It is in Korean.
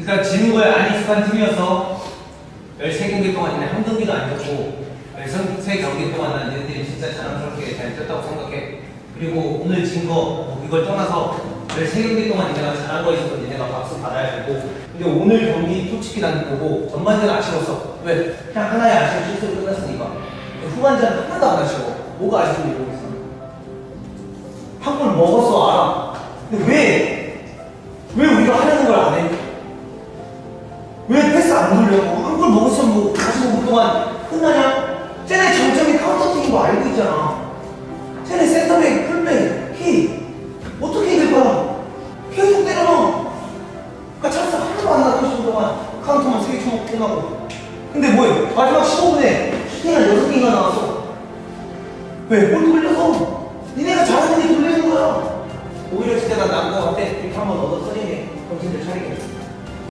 그러니까 지는 거에 안 익숙한 팀이어서 13경기 동안 이내 한 경기도 안 졌고 13경기 동안 난 얘네들이 진짜 자랑스럽게 잘 뛰었다고 생각해. 그리고 오늘 진거 이걸 떠나서 13경기 동안 얘네가 잘한 거에 있어서 얘네가 박수 받아야 되고. 근데 오늘 경기 솔직히 난 보고 전반전은 아쉬웠어. 왜? 그냥 하나의 아쉬운 실수로 끝났으니까. 후반전은 하나도 안 아쉬워. 뭐가 아쉬운지 모르겠어. 한 골 먹었어 안 돌려고? 한 골 먹었으면 뭐 45분 동안 끝나냐? 쟤네 장점이 카운터팅인 거 알고 있잖아. 쟤네 센터백, 풀백, 키 어떻게 이길 거야? 계속 때려놔. 그러니까 찬스 하나도 안 나고 15분 동안 카운터만 3개 쳐먹고 끝나고. 근데 뭐해? 마지막 15분에 슈팅을 6개가 나왔어. 왜? 골 돌려서. 니네가 잘하는 게 돌리는 거야. 오히려 진짜 거 같아. 이렇게 한번 얻어 터지게 정신을 차리게.